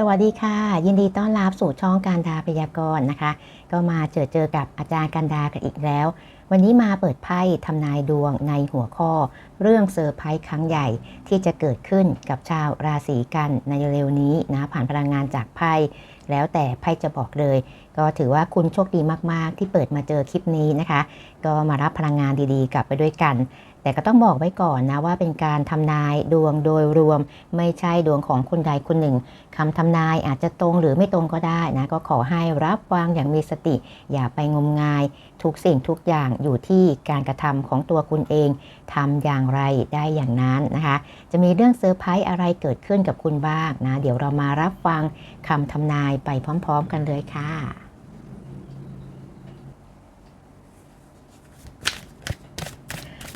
สวัสดีค่ะ ยินดีต้อนรับสู่ช่องการดาพยากรณ์นะคะ ก็มาเจอเจอกับอาจารย์การดากันอีกแล้ว วันนี้มาเปิดไพ่ทำนายดวงในหัวข้อ เรื่องเซอร์ไพรส์ครั้งใหญ่ที่จะเกิดขึ้นกับชาวราศีกันในเร็วนี้นะผ่านพลังงานจากไพ่แล้วแต่ไพ่จะบอกเลย ก็ถือว่าคุณโชคดีมาก ๆ ที่เปิดมาเจอคลิปนี้นะคะ ก็มารับพลังงานดีๆ กลับไปด้วยกัน แต่ก็ต้องบอกไว้ก่อนนะว่าเป็นการทำนายดวงโดยรวม ไม่ใช่ดวงของคนใดคนหนึ่งคำทำนายอาจจะตรงหรือไม่ตรงก็ได้นะก็ขอให้รับวางอย่างมีสติ อย่าไปงมงาย ทุกสิ่งทุกอย่างอยู่ที่การกระทำของตัวคุณเองทำอย่างไรได้อย่างนั้นนะคะ จะมีเรื่องเซอร์ไพรส์อะไรเกิดขึ้นกับคุณบ้างนะเดี๋ยวเรามารับฟังคำทำนายไปพร้อม ๆ กันเลยค่ะ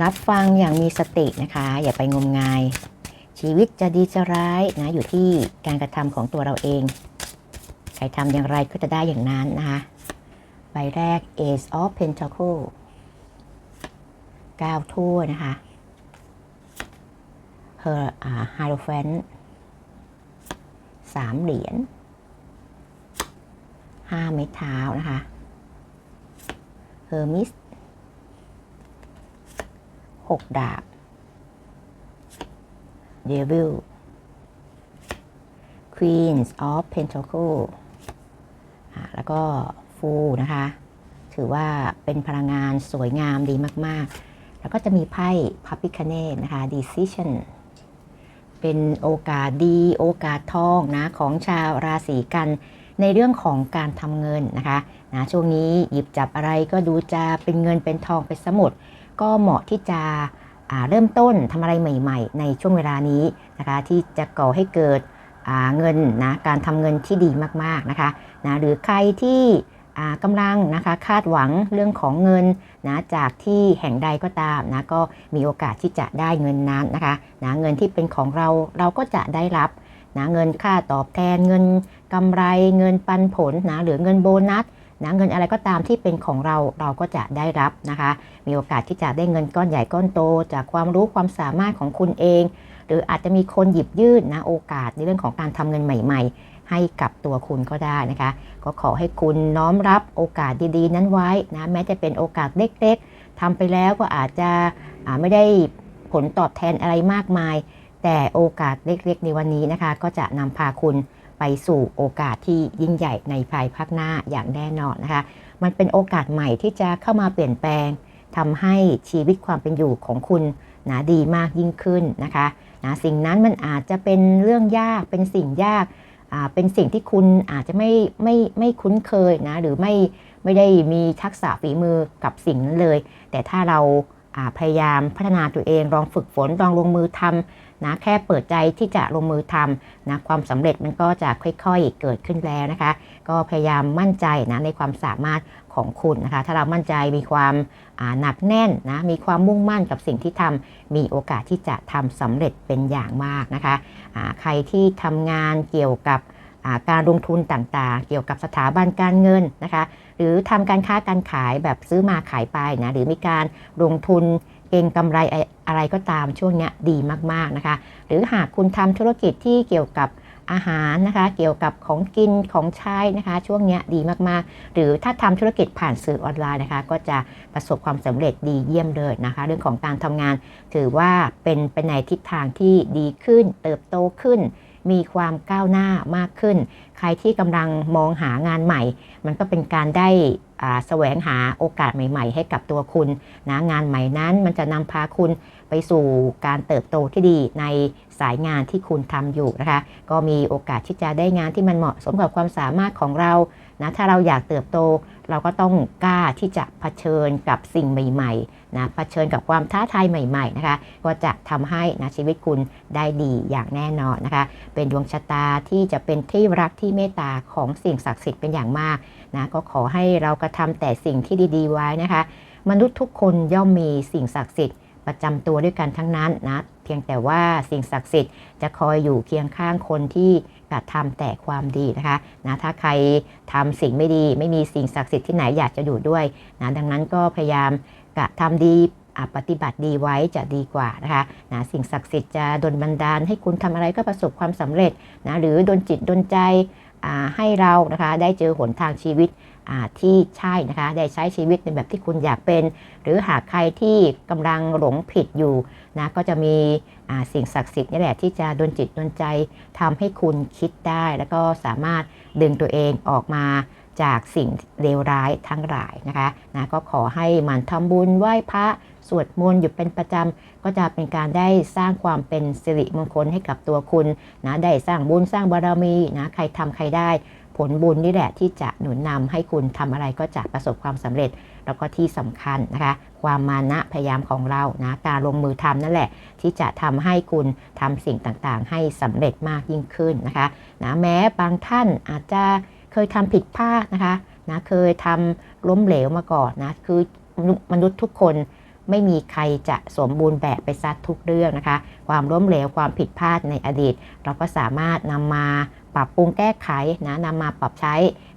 รับฟังอย่างมีสตินะคะ อย่าไปงมงาย ชีวิตจะดีจะร้ายนะอยู่ที่การกระทำของตัวเราเอง ใครทำอย่างไรก็จะได้อย่างนั้นนะคะใบแรก Ace of pentacles 9ถ้วนะคะ Her อ่า Hierophant สามเหรียญห้าไม้เท้านะคะ Hermes หกดาบ Devil Queens of Pentacle อ่าแล้วก็ Fool นะคะ ถือว่าเป็นพลังงานสวยงามดีมาก ๆ แล้วก็จะมีไพ่พับพิคเนตนะคะ Decision เป็นโอกาสดีโอกาสทองนะ ของชาวราศีกันในเรื่องของการทำเงินนะคะนะช่วงนี้หยิบจับอะไรก็ดูจะเป็นเงินเป็นทองไปสมุด ก็เหมาะที่จะเริ่มต้นทำอะไรใหม่ ๆ ในช่วงเวลานี้นะคะที่จะก่อให้เกิดเงินนะการทำเงินที่ดีมากๆนะคะนะหรือใครที่อ่ากำลังนะคะคาดหวังเรื่องของเงินนะจากที่แห่งใดก็ตามนะก็มีโอกาสที่จะได้เงินนั้นนะคะนะเงินที่เป็นของเราเราก็จะได้รับนะเงินค่าตอบแทนเงินกำไรเงินปันผลนะหรือเงินโบนัส นะเงินอะไรก็ตามที่เป็นของเราเราก็จะได้รับนะคะ มีโอกาสที่จะได้เงินก้อนใหญ่ก้อนโต จากความรู้ความสามารถของคุณเอง หรืออาจจะมีคนหยิบยื่นนะโอกาสในเรื่องของการทำเงินใหม่ ๆ ให้กับตัวคุณก็ได้นะคะ ก็ขอให้คุณน้อมรับโอกาสดีๆ นั้นไว้นะแม้จะเป็นโอกาสเล็กๆทำไปแล้วก็อาจจะไม่ได้ผลตอบแทนอะไรมากมาย แต่โอกาสเล็กๆ ในวันนี้นะคะ ก็จะนำพาคุณ ไปสู่โอกาสที่ยิ่งใหญ่ในภายภาคหน้าอย่างแน่นอนนะคะ มันเป็นโอกาสใหม่ที่จะเข้ามาเปลี่ยนแปลงทำให้ชีวิตความเป็นอยู่ของคุณนะดีมากยิ่งขึ้นนะคะนะสิ่งนั้นมันอาจจะเป็นเรื่องยากเป็นสิ่งยากเป็นสิ่งที่คุณอาจจะไม่ไม่ไม่คุ้นเคยนะหรือไม่ไม่ได้มีทักษะฝีมือกับสิ่งนั้นเลย แต่ถ้าเราอ่าพยายามพัฒนาตัวเองลองฝึกฝนลองลงมือทำ นะแค่เปิดใจที่จะลงมือทำนะความสำเร็จมันก็จะค่อยๆเกิดขึ้นแล้วนะคะ ก็พยายามมั่นใจนะในความสามารถของคุณนะคะ ถ้าเรามั่นใจมีความหนักแน่นนะมีความมุ่งมั่นกับสิ่งที่ทำมีโอกาสที่จะทำสำเร็จเป็นอย่างมากนะคะอ่าใครที่ทำงานเกี่ยวกับการลงทุนต่างๆ เกี่ยวกับสถาบันการเงินนะคะ หรือทำการค้าการขายแบบซื้อมาขายไปนะ หรือมีการลงทุน เก็งกำไรอะไรก็ตามช่วงนี้ดีมากๆนะคะ หรือหากคุณทำธุรกิจที่เกี่ยวกับอาหารนะคะ เกี่ยวกับของกินของใช้นะคะ ช่วงนี้ดีมากๆ หรือถ้าทำธุรกิจผ่านสื่อออนไลน์นะคะ ก็จะประสบความสำเร็จดีเยี่ยมเลยนะคะ เรื่องของการทำงานถือว่าเป็นไปในทิศทางที่ดีขึ้น เติบโตขึ้น มีความก้าวหน้ามากขึ้น ใครที่กำลังมองหางานใหม่ มันก็เป็นการได้แสวงหาโอกาสใหม่ ๆ ให้กับตัวคุณนะงานใหม่นั้นมันจะนำพาคุณไปสู่การเติบโตที่ดีในสายงานที่คุณทำอยู่นะคะ ก็มีโอกาสที่จะได้งานที่มันเหมาะสมกับความสามารถของเรานะถ้าเราอยากเติบโต เราก็ต้องกล้าที่จะเผชิญกับสิ่งใหม่ ๆ นะเผชิญกับความท้าทายใหม่ๆนะคะก็จะทำให้นะชีวิตคุณได้ดีอย่างแน่นอนนะคะ เป็นดวงชะตาที่จะเป็นที่รักที่เมตตาของสิ่งศักดิ์สิทธิ์เป็นอย่างมากนะก็ขอให้เรากระทำแต่สิ่งที่ดีๆไว้นะคะ มนุษย์ทุกคนย่อมมีสิ่งศักดิ์สิทธิ์ประจำตัวด้วยกันทั้งนั้นนะเพียงแต่ว่าสิ่งศักดิ์สิทธิ์จะคอยอยู่เคียงข้างคนที่กระทำแต่ความดีนะคะนะถ้าใครทำสิ่งไม่ดี ไม่มีสิ่งศักดิ์สิทธิ์ที่ไหนอยากจะอยู่ด้วยนะดังนั้นก็พยายาม กระทำดีปฏิบัติดีไว้จะดีกว่านะคะนะสิ่งศักดิ์สิทธิ์จะดลบันดาล ให้คุณทำอะไรก็ประสบความสำเร็จนะหรือดลจิตดลใจให้เรานะคะได้เจอหนทางชีวิตที่ใช่นะคะได้ใช้ชีวิตในแบบที่คุณอยากเป็น หรือหากใครที่กำลังหลงผิดอยู่นะก็จะมีสิ่งศักดิ์สิทธิ์นี่แหละที่จะดลจิตดลใจทำให้คุณคิดได้ แล้วก็สามารถดึงตัวเองออกมา จากสิ่งเลวร้ายทั้งหลายนะคะนะก็ขอให้มันทำบุญไหว้พระสวดมนต์อยู่เป็นประจำก็จะเป็นการได้สร้างความเป็นสิริมงคลให้กับตัวคุณนะได้สร้างบุญสร้างบารมีนะใครทำใครได้ ผลบุญนี่แหละที่จะหนุนนำให้คุณทำอะไรก็จะประสบความสำเร็จแล้วก็ที่สำคัญนะคะ ความมานะพยายามของเรานะการลงมือทำนั่นแหละ ที่จะทำให้คุณทำสิ่งต่างๆ ให้สำเร็จมากยิ่งขึ้นนะคะนะแม้บางท่านอาจจะ เคยทำผิดพลาดนะคะนะเคยทำล้มเหลวมาก่อนนะคือมนุษย์ทุกคนไม่มีใครจะสมบูรณ์แบบไปซัดทุกเรื่องนะคะ ความล้มเหลวความผิดพลาดในอดีต เราก็สามารถนำมาปรับปรุงแก้ไขนะนำมาปรับใช้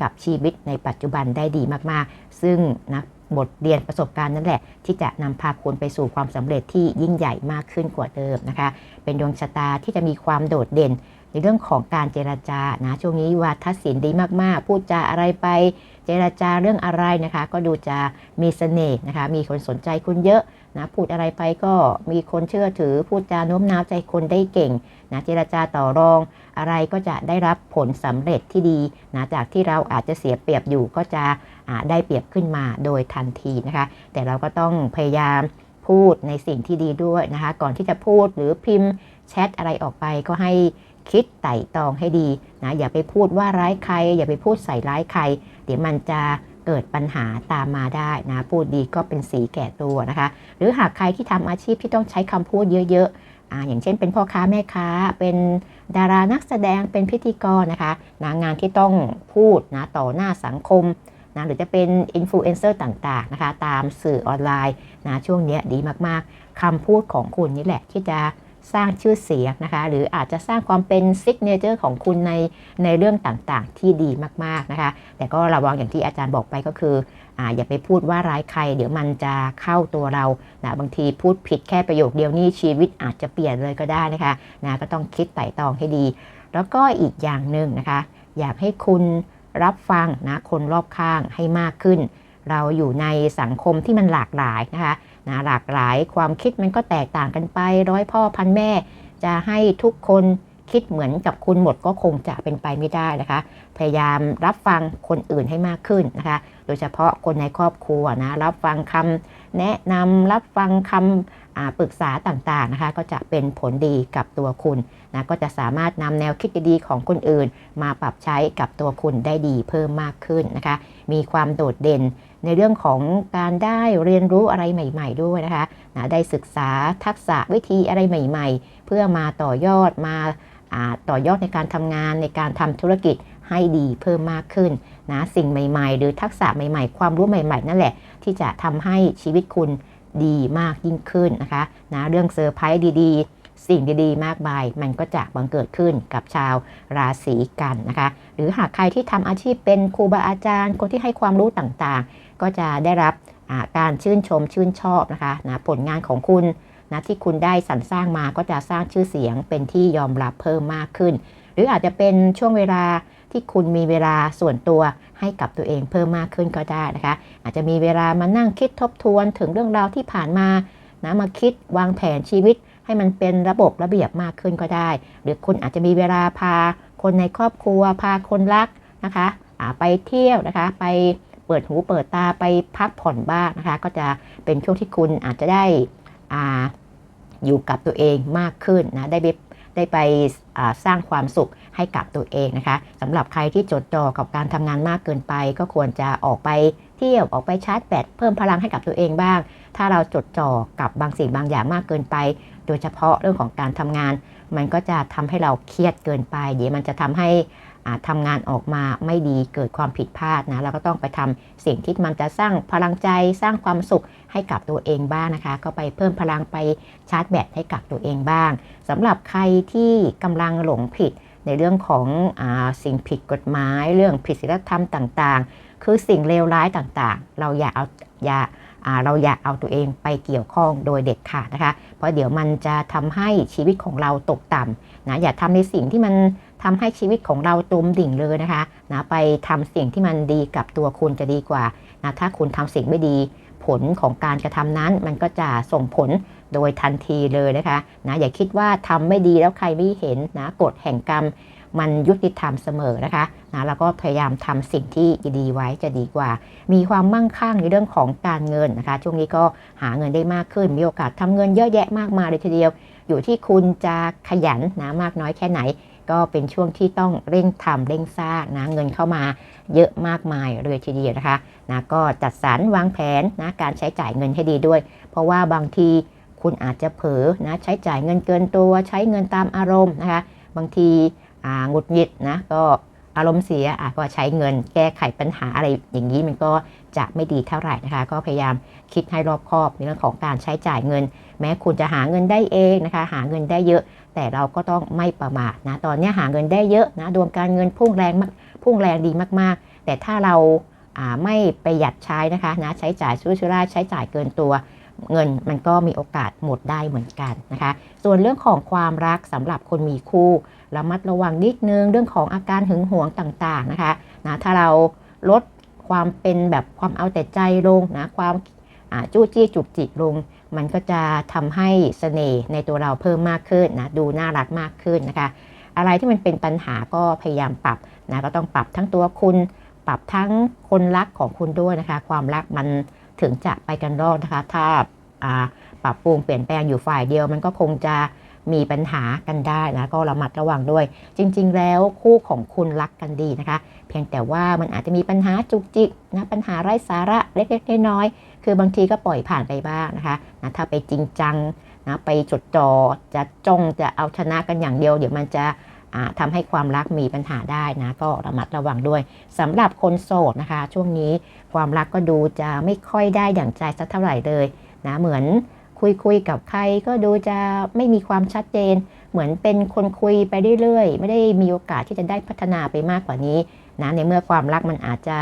กับชีวิตในปัจจุบันได้ดีมากๆ ซึ่งนะบทเรียนประสบการณ์นั่นแหละ ที่จะนำพาคุณไปสู่ความสำเร็จที่ยิ่งใหญ่มากขึ้นกว่าเดิมนะคะ เป็นดวงชะตาที่จะมีความโดดเด่น ในเรื่องของการเจรจานะช่วงนี้วาทศิลป์ดีมากๆ พูดจาอะไรไปเจรจาเรื่องอะไรนะคะ ก็ดูจะมีเสน่ห์นะคะ มีคนสนใจคุณเยอะนะพูดอะไรไปก็มีคนเชื่อถือ พูดจาโน้มน้าวใจคนได้เก่งนะเจรจาต่อรอง อะไรก็จะได้รับผลสำเร็จที่ดีนะจากที่เราอาจจะเสียเปรียบอยู่ก็จะได้เปรียบขึ้นมาโดยทันทีนะคะ แต่เราก็ต้องพยายามพูดในสิ่งที่ดีด้วยนะคะ ก่อนที่จะพูดหรือพิมพ์แชทอะไรออกไปก็ให้ คิดไต่ตองให้ดีนะอย่าไปพูดว่าร้ายใคร อย่าไปพูดใส่ร้ายใคร เดี๋ยวมันจะเกิดปัญหาตามมาได้นะพูดดีก็เป็นสีแก่ตัวนะคะ หรือหากใครที่ทำอาชีพที่ต้องใช้คำพูดเยอะๆอะอย่างเช่นเป็นพ่อค้าแม่ค้า เป็นดารานักแสดงเป็นพิธีกรนะคะนะงานที่ต้องพูดนะต่อหน้าสังคมนะหรือจะเป็นอินฟลูเอนเซอร์ต่างๆนะคะตามสื่อออนไลน์นะช่วงนี้ดีมากๆคำพูดของคุณนี่แหละที่จะ สร้างชื่อเสียงนะคะ หรืออาจจะสร้างความเป็นซิกเนเจอร์ของคุณในในเรื่องต่างๆ ที่ดีมากๆนะคะ แต่ก็ระวังอย่างที่อาจารย์บอกไปก็คืออ่าอย่าไปพูดว่าร้ายใคร เดี๋ยวมันจะเข้าตัวเรานะบางทีพูดผิดแค่ประโยคเดียวนี่ชีวิตอาจจะเปลี่ยนเลยก็ได้นะคะนะก็ต้องคิดไต่ตองให้ดี แล้วก็อีกอย่างหนึ่งนะคะ อยากให้คุณรับฟังนะคนรอบข้างให้มากขึ้น เราอยู่ในสังคมที่มันหลากหลายนะคะ นะหลากหลายความคิดมันก็แตกต่างกันไปร้อยพ่อพันแม่ จะให้ทุกคนคิดเหมือนกับคุณหมดก็คงจะเป็นไปไม่ได้นะคะ พยายามรับฟังคนอื่นให้มากขึ้นนะคะ โดยเฉพาะคนในครอบครัวนะ รับฟังคำแนะนำรับฟังคำ ปรึกษาต่างๆนะคะก็จะเป็นผลดีกับตัวคุณนะก็จะสามารถนำแนวคิดดีๆของคนอื่น มาปรับใช้กับตัวคุณได้ดีเพิ่มมากขึ้นนะคะ มีความโดดเด่นในเรื่องของการได้เรียนรู้อะไรใหม่ ๆ ด้วยนะคะนะได้ศึกษาทักษะวิธีอะไรใหม่ ๆ เพื่อมาต่อยอดมาต่อยอดในการทำงานในการทำธุรกิจให้ดีเพิ่มมากขึ้นนะสิ่งใหม่ ๆ หรือทักษะใหม่ ๆ ความรู้ใหม่ ๆ นั่นแหละ ที่จะทำให้ชีวิตคุณ ดีมากยิ่งขึ้นนะคะนะเรื่องเซอร์ไพรส์ดีๆ สิ่งดีๆ มากมาย มันก็จะบังเกิดขึ้นกับชาวราศีกันนะคะ หรือหากใครที่ทำอาชีพเป็นครูบาอาจารย์ คนที่ให้ความรู้ต่างๆ ก็จะได้รับการชื่นชมชื่นชอบนะคะนะผลงานของคุณนะที่คุณได้สรรสร้างมาก็จะสร้างชื่อเสียงเป็นที่ยอมรับเพิ่มมากขึ้น หรืออาจจะเป็นช่วงเวลา ที่คุณมีเวลาส่วนตัวให้กับตัวเองเพิ่มมากขึ้นก็ได้นะคะ อาจจะมีเวลามานั่งคิดทบทวนถึงเรื่องราวที่ผ่านมานะมาคิดวางแผนชีวิตให้มันเป็นระบบระเบียบมากขึ้นก็ได้ หรือคุณอาจจะมีเวลาพาคนในครอบครัว พาคนรักนะคะไปเที่ยวนะคะ ไปเปิดหูเปิดตาไปพักผ่อนบ้างนะคะ ก็จะเป็นช่วงที่คุณอาจจะได้ออยู่กับตัวเองมากขึ้นนะได้ ได้ไปสร้างความสุขให้กับตัวเองนะคะสำหรับใครที่จดจ่อกับการทำงานมากเกินไป ก็ควรจะออกไปเที่ยวออกไปชาร์จแบตเพิ่มพลังให้กับตัวเองบ้าง ถ้าเราจดจ่อกับบางสิ่งบางอย่างมากเกินไป โดยเฉพาะเรื่องของการทำงาน มันก็จะทำให้เราเครียดเกินไป เดี๋ยวมันจะทำให้ ทำงานออกมาไม่ดีเกิดความผิดพลาดนะเราก็ต้องไปทำสิ่งที่มันจะสร้างพลังใจสร้างความสุขให้กับตัวเองบ้างนะคะ ก็ไปเพิ่มพลังไปชาร์จแบตให้กับตัวเองบ้างสำหรับใครที่กำลังหลงผิดในเรื่องของอสิ่งผิดกฎหมาย เรื่องผิดศีลธรรมต่างๆ คือสิ่งเลวร้ายต่างๆ เราอย่าเอาอย่าอ่าเราอย่าเอาตัวเองไปเกี่ยวข้องโดยเด็ดขาดนะคะ เพราะเดี๋ยวมันจะทำให้ชีวิตของเราตกต่ำนะอย่าทำในสิ่งที่มัน ทำให้ชีวิตของเราตมดิ่งเลยนะคะนะไปทำสิ่งที่มันดีกับตัวคุณจะดีกว่านะถ้าคุณทำสิ่งไม่ดี ผลของการกระทำนั้นมันก็จะส่งผลโดยทันทีเลยนะคะนะอย่าคิดว่าทำไม่ดีแล้วใครไม่เห็นนะกฎแห่งกรรมมันยุติธรรมเสมอนะคะนะแล้วก็พยายามทำสิ่งที่ดีไว้จะดีกว่า มีความมั่งคั่งในเรื่องของการเงินนะคะ ช่วงนี้ก็หาเงินได้มากขึ้น มีโอกาสทำเงินเยอะแยะมากมายเลยทีเดียว อยู่ที่คุณจะขยันนะมากน้อยแค่ไหน ก็เป็นช่วงที่ต้องเร่งทำเร่งสร้างนะเงินเข้ามาเยอะมากมายเลยทีเดียวนะคะนะก็จัดสรรวางแผนนะการใช้จ่ายเงินให้ดีด้วย เพราะว่าบางทีคุณอาจจะเผลอนะใช้จ่ายเงินเกินตัว ใช้เงินตามอารมณ์นะคะ บางทีอ่าหงุดหงิดนะก็ อารมณ์เสียอะก็ใช้เงินแก้ไขปัญหาอะไรอย่างนี้มันก็จะไม่ดีเท่าไหร่นะคะ ก็พยายามคิดให้รอบคอบในเรื่องของการใช้จ่ายเงิน แม้คุณจะหาเงินได้เองนะคะ หาเงินได้เยอะ แต่เราก็ต้องไม่ประมาทนะตอนนี้หาเงินได้เยอะนะดวงการเงินพุ่งแรงมากพุ่งแรงดีมากๆ แต่ถ้าเราไม่ประหยัดใช้นะคะนะใช้จ่ายซุรุ่ยสุร่าใช้จ่ายเกินตัวเงินมันก็มีโอกาสหมดได้เหมือนกันนะคะ ส่วนเรื่องของความรักสำหรับคนมีคู่ ระมัดระวังนิดนึงเรื่องของอาการหึงหวงต่างๆนะคะนะถ้าเราลดความเป็นแบบความเอาแต่ใจลงนะความจู้จี้จุกจิกลง มันก็จะทำให้เสน่ห์ในตัวเราเพิ่มมากขึ้นนะดูน่ารักมากขึ้นนะคะ อะไรที่มันเป็นปัญหาก็พยายามปรับนะก็ต้องปรับทั้งตัวคุณ ปรับทั้งคนรักของคุณด้วยนะคะ ความรักมันถึงจะไปกันรอดนะคะ ถ้าปรับปรุงเปลี่ยนแปลงอยู่ฝ่ายเดียว มันก็คงจะ มีปัญหากันได้นะก็ระมัดระวังด้วย จริง ๆ แล้วคู่ของคุณรักกันดีนะคะ เพียงแต่ว่ามันอาจจะมีปัญหาจุกจิกนะปัญหาไร้สาระเล็กๆน้อยๆคือบางทีก็ปล่อยผ่านไปบ้างนะคะนะถ้าไปจริงจังนะไปจดจ่อจะจ้องจะเอาชนะกันอย่างเดียว เดี๋ยวมันจะอ่าทำให้ความรักมีปัญหาได้นะ ก็ระมัดระวังด้วยสำหรับคนโสดนะคะ ช่วงนี้ความรักก็ดูจะไม่ค่อยได้อย่างใจสักเท่าไหร่เลยนะเหมือน คุยคุยกับใครก็ดูจะไม่มีความชัดเจน เหมือนเป็นคนคุยไปเรื่อยๆ ไม่ได้มีโอกาสที่จะได้พัฒนาไปมากกว่านี้นะในเมื่อความรักมันอาจจะ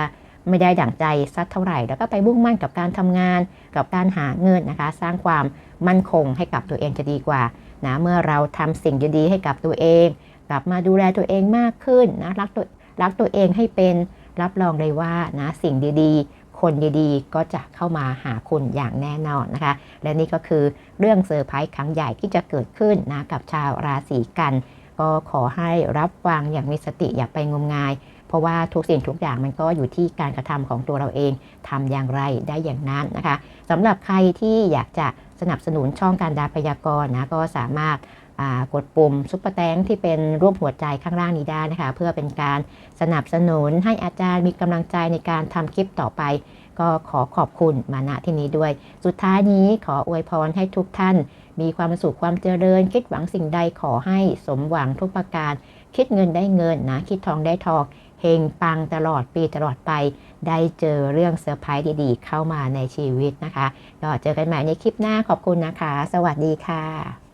ไม่ได้ดั่งใจสักเท่าไหร่ แล้วก็ไปมุ่งมั่นกับการทำงาน กับการหาเงินนะคะ สร้างความมั่นคงให้กับตัวเองจะดีกว่านะเมื่อเราทำสิ่งดีๆให้กับตัวเอง กลับมาดูแลตัวเองมากขึ้นนะรักตัวรักตัวเองให้เป็นรับรองเลยว่านะสิ่งดีๆ คนดีๆ ก็จะเข้ามาหาคุณอย่างแน่นอนนะคะ และนี่ก็คือเรื่องเซอร์ไพรส์ครั้งใหญ่ที่จะเกิดขึ้นนะกับชาวราศีกัน ก็ขอให้รับฟังอย่างมีสติอย่าไปงมงาย เพราะว่าทุกสิ่งทุกอย่างมันก็อยู่ที่การกระทำของตัวเราเองทำอย่างไรได้อย่างนั้นนะคะสำหรับใครที่อยากจะสนับสนุนช่องการดาพยากรณ์นะก็สามารถ กดปุ่มซุปเปอร์แตงที่เป็นรูปหัวใจข้างล่างนี้ได้นะคะ เพื่อเป็นการสนับสนุนให้อาจารย์มีกำลังใจในการทำคลิปต่อไป ก็ขอขอบคุณมาณที่นี้ด้วย สุดท้ายนี้ขออวยพรให้ทุกท่าน มีความสุขความเจริญ คิดหวังสิ่งใดขอให้สมหวังทุกประการ คิดเงินได้เงินนะคิดทองได้ทองเฮงปังตลอดปีตลอดไป ได้เจอเรื่องเซอร์ไพรส์ดีๆ เข้ามาในชีวิตนะคะก็เจอกันใหม่ในคลิปหน้าขอบคุณนะคะ สวัสดีค่ะ